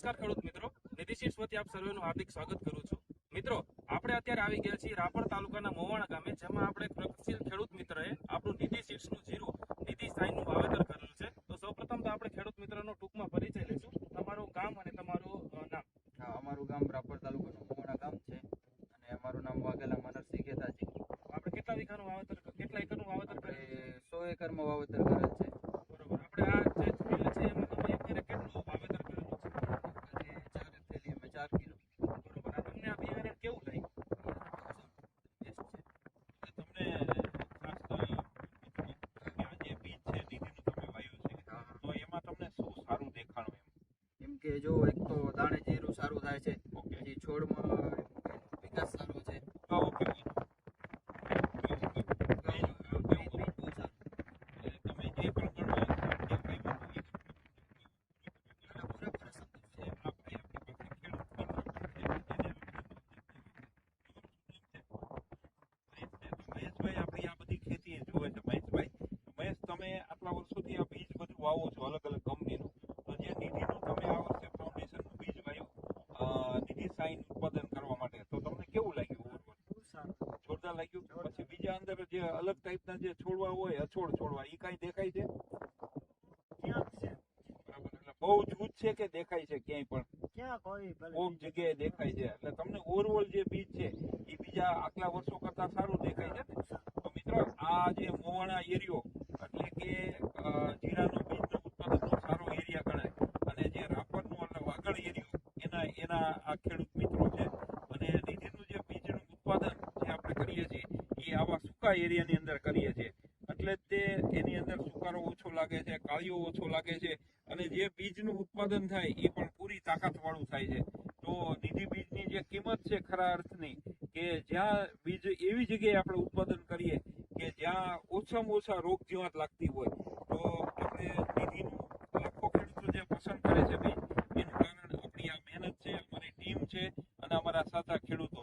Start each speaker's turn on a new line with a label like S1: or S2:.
S1: નમસ્કાર ખેડૂત મિત્રો. નિધિશીષ વતી આપ સર્વેનું હાર્દિક સ્વાગત કરું છું. મિત્રો આપણે અત્યારે આવી ગયા છીએ રાપર તાલુકાના મોવાણા ગામે જેમાં આપણે પ્રગતિશીલ ખેડૂત મિત્રએ આપણું નિધિ સીડ્સનું જીરું નિધિ સાઈનનું વાવેતર કરેલું છે. તો સૌપ્રથમ તો આપણે ખેડૂત મિત્રનો ટૂંકમાં પરિચય લઈશું. તમારું ગામ અને તમારું નામ.
S2: હા અમારું ગામ રાપર તાલુકાનું મોવાણા ગામ છે અને અમારું નામ વાઘેલા મનરસિંહ ગેતાજી.
S1: આપણે કેટલા વીઘાનું વાવેતર કેટલા એકરનું વાવેતર
S2: કરે સો એકરમાં વાવેતર કરેલ છે.
S1: બરોબર. આપણે આ જે ફિલ્ડ છે એમાં તમે અત્યારે કેટલું વાવેતર કરેલું છે
S2: અને ચાર થેલી અમે ચાર કિલો
S1: બરોબર આ તમને આ બિયારણ કેવું લાગ્યું
S2: બેસ્ટ છે
S3: તમને ખાસ અ, આ જે બીજ છે દીદીનું તમે વાવ્યું છે
S2: હા, હા.
S3: તો એમાં તમને શું સારું દેખાણું એમ
S2: એમ કે જો એક તો દાણે જીરું સારું થાય છે. પછી છોડમાં વિકાસ સારો છે
S3: ઉગાવો કેવો હતો?
S2: ઉગાવ- બીજ બીજ બહુ સારું
S3: એટલે તમે જે પ્રમાણમાં જે વાવ્યું હતું એ
S2: અને પૂરેપૂરો સંતોષ છે
S3: આપણા ભાઈ આપણી પાસે ખેડૂત મિત્ર છે, એને મહેશભાઈ આપણી આ બધી ખેતી જુએ છે મહેશભાઈ મહેશ તમે આટલા વર્ષોથી આ બીજ બધું વાવો છો અલગ અલગ કંપનીનું તો જે નિધિનું તમે આ વર્ષે ફાઉન્ડેશનનું બીજ વાવ્યું અ, નિધિ સાઈન ઉત્પાદન કરવા માટે તો તમને કેવું લાગ્યું overall?
S2: બહુ સારું
S3: જોરદાર લાગ્યું અંદર જે અલગ ટાઈપના જે છોડવા હોય અછોડ છોડવા એ કાંઈ દેખાય છે? બરાબર એટલે બહુ જૂથ છે કે દેખાય છે ક્યાંય પણ?
S4: ક્યાં કોઈ
S3: કોક જગ્યાએ દેખાય છે. એટલે તમને ઓવરઓલ જે બીજ છે એ બીજા આટલા વર્ષો કરતા સારું દેખાય છે તો મિત્રો આ જે મોવાણા એરિયો એટલે કે જીરાનો બીજનું ઉત્પાદનનો સારો એરિયા ગણાય. અને જે રાપરનો એટલે વાગડ એરિયો એના એના આ ખેડૂત મિત્રો છે અને નિધિનું જે બીજનું ઉત્પાદન જે આપણે કરીએ છીએ એ આવા સૂકા એરિયાની અંદર કરીએ છીએ. એટલે તે એની અંદર સુકારો ઓછો લાગે છે, કાળીઓ ઓછો લાગે છે અને જે બીજનું ઉત્પાદન થાય એ પણ પૂરી તાકાતવાળું થાય છે. તો નિધિ બીજની જે કિંમત છે ખરા અર્થની કે જ્યાં બીજ એવી જગ્યાએ આપણે ઉત્પાદન કરીએ કે જ્યાં ઓછામાં ઓછા રોગ જીવાત લાગતી હોય. તો આપણે નિધિનું લાખો ખેડૂતો જે પસંદ કરે છે બીજ, એનું કારણ આપણી આ મહેનત છે, અમારી ટીમ છે અને અમારા સાચા ખેડૂતો